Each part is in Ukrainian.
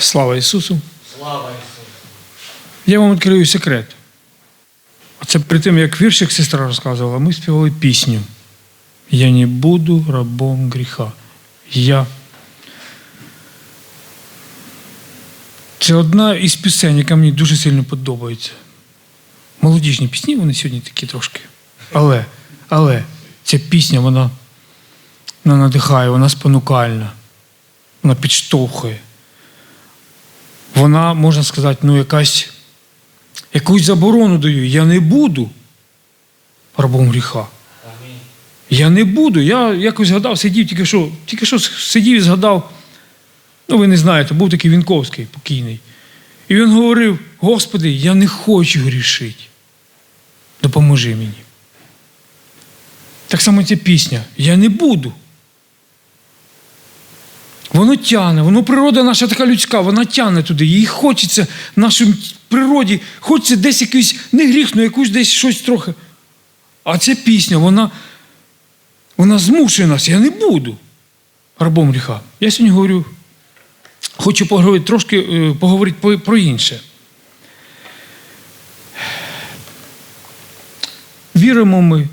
Слава Ісусу! Слава Ісусу! Я вам відкрию секрет. Оце при тим, як віршик сестра розказувала, ми співали пісню. Я не буду рабом гріха. Я. Це одна із пісень, яка мені дуже сильно подобається. Молодіжні пісні, вони сьогодні такі трошки. Але, але ця пісня, вона, вона надихає, вона спонукальна, вона підштовхує. Вона, можна сказати, ну, якась якусь заборону даю. Я не буду рабом гріха. Я не буду. Я якось згадав, сидів, тільки що, тільки що сидів і згадав. Ну, ви не знаєте, був такий Вінковський покійний. І він говорив: Господи, я не хочу грішити. Допоможи мені. Так само ця пісня. Я не буду. Воно тяне, воно природа наша така людська, вона тяне туди. Їй хочеться в нашій природі, хочеться десь якийсь не гріх, але якусь десь щось трохи. А ця пісня, вона, вона змушує нас. Я не буду рабом гріха. Я сьогодні говорю, хочу поговорити трошки е, поговорити про інше. Віримо ми,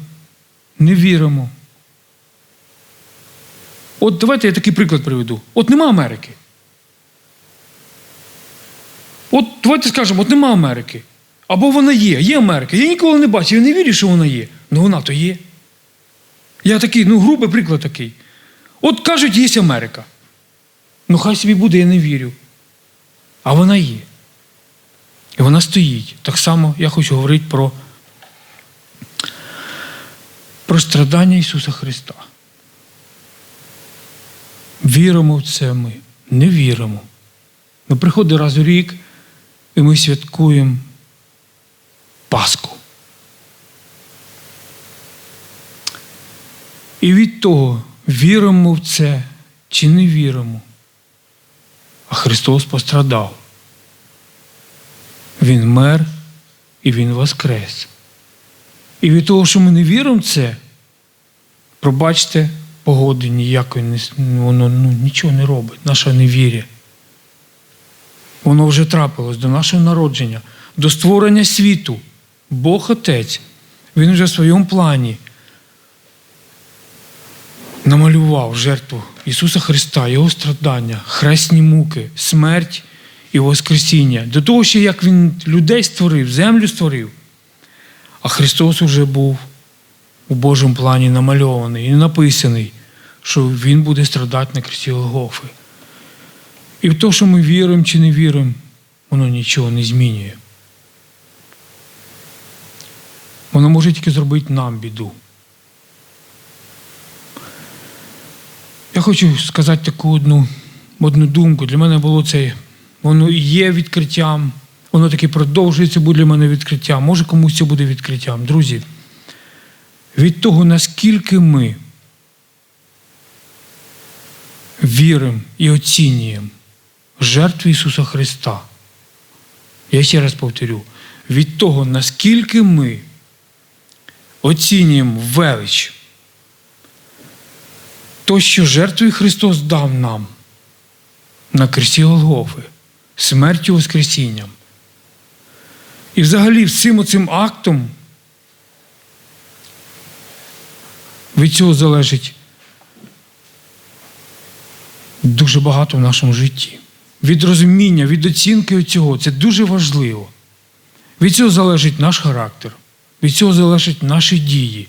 не віримо. От давайте я такий приклад приведу. От нема Америки. От давайте скажемо, от нема Америки. Або вона є, є Америка. Я ніколи не бачив, я не вірю, що вона є. Ну вона то є. Я такий, ну, грубий приклад такий. От кажуть, є Америка. Ну, хай собі буде, я не вірю. А вона є. І вона стоїть. Так само я хочу говорити про, про страдання Ісуса Христа. Віримо в це ми, не віримо. Ми приходимо раз у рік, і ми святкуємо Пасху. І від того, віримо в це чи не віримо. А Христос пострадав. Він мер і Він воскрес. І від того, що ми не віримо в це, пробачте, погоди ніякої воно ну, нічого не робить, наша невір'я. Воно вже трапилось до нашого народження, до створення світу. Бог Отець, Він вже в своєму плані намалював жертву Ісуса Христа, Його страдання, хресні муки, смерть і Воскресіння. До того ще, як Він людей створив, землю створив. А Христос уже був у Божому плані намальований і написаний, що Він буде страдати на кресті Голгофи. І в те, що ми віримо чи не віримо, воно нічого не змінює. Воно може тільки зробити нам біду. Я хочу сказати таку одну, одну думку. Для мене було це, воно і є відкриттям, воно таки продовжується буде для мене відкриттям. Може комусь це буде відкриттям. Друзі, від того, наскільки ми віримо і оцінюємо жертву Ісуса Христа. Я ще раз повторю, від того, наскільки ми оцінюємо велич, то, що жертвою Христос дав нам на кресті Голгофи, смертю Воскресінням. І взагалі всім оцим актом від цього залежить дуже багато в нашому житті. Від розуміння, від оцінки цього це дуже важливо. Від цього залежить наш характер, від цього залежать наші дії,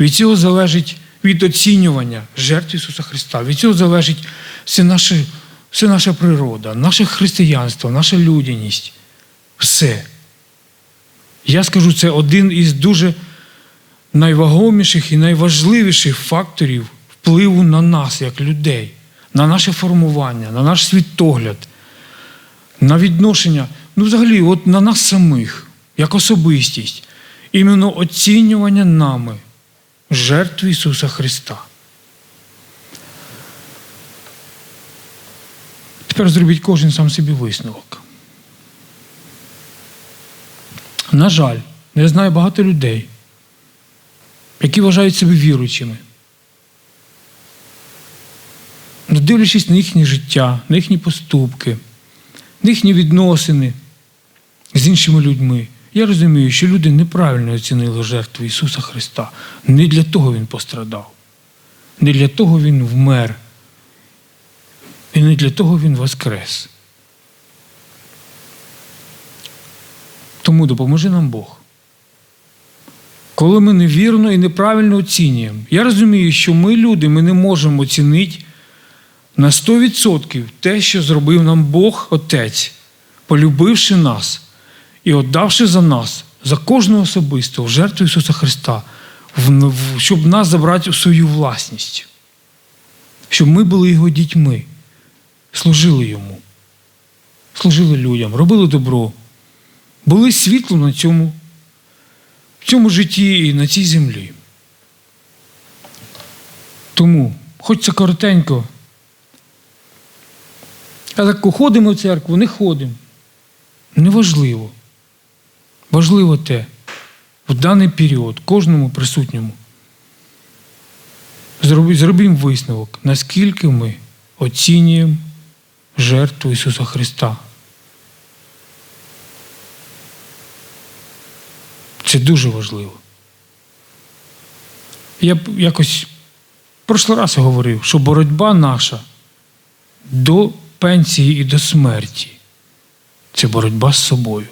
від цього залежить від оцінювання жертв Ісуса Христа, від цього залежить все, наше, все наша природа, наше християнство, наша людяність. Все. Я скажу, це один із дуже найвагоміших і найважливіших факторів впливу на нас, як людей, на наше формування, на наш світогляд, на відношення, ну, взагалі, от на нас самих, як особистість, іменно оцінювання нами жертви Ісуса Христа. Тепер зробіть кожен сам собі висновок. На жаль, я знаю багато людей, які вважають себе віруючими. Ну, дивлячись на їхнє життя, на їхні поступки, на їхні відносини з іншими людьми. Я розумію, що люди неправильно оцінили жертву Ісуса Христа. Не для того Він пострадав, не для того Він вмер, і не для того Він воскрес. Тому допоможи нам Бог. Коли ми невірно і неправильно оцінюємо, я розумію, що ми, люди, ми не можемо оцінити на 100% те, що зробив нам Бог Отець, полюбивши нас і віддавши за нас, за кожного особисто в жертву Ісуса Христа, щоб нас забрати у свою власність, щоб ми були Його дітьми, служили Йому, служили людям, робили добро, були світлом на цьому, в цьому житті і на цій землі. Тому, хоч це коротенько, а так ходимо в церкву, не ходимо. Неважливо. Важливо те, в даний період, кожному присутньому. зроби- Зробімо висновок, наскільки ми оцінюємо жертву Ісуса Христа. Це дуже важливо. Я якось в прошлий раз говорив, що боротьба наша до пенсії і до смерті це боротьба з собою.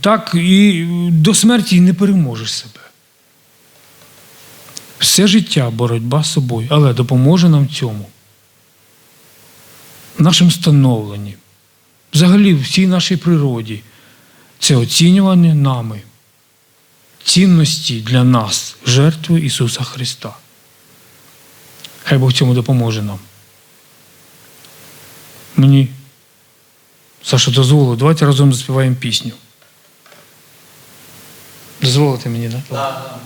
Так і до смерті не переможеш себе. Все життя боротьба з собою, але допоможе нам цьому. В нашому становленні, взагалі всій нашій природі, це оцінювання нами цінності для нас, жертви Ісуса Христа. Хай Бог цьому допоможе нам. Мені, Саша, дозволив, давайте разом заспіваємо пісню. Дозволите мені, так? Да?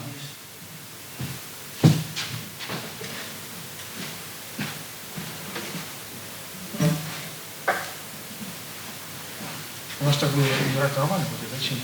У нас так буде грати нормально буде, зачем?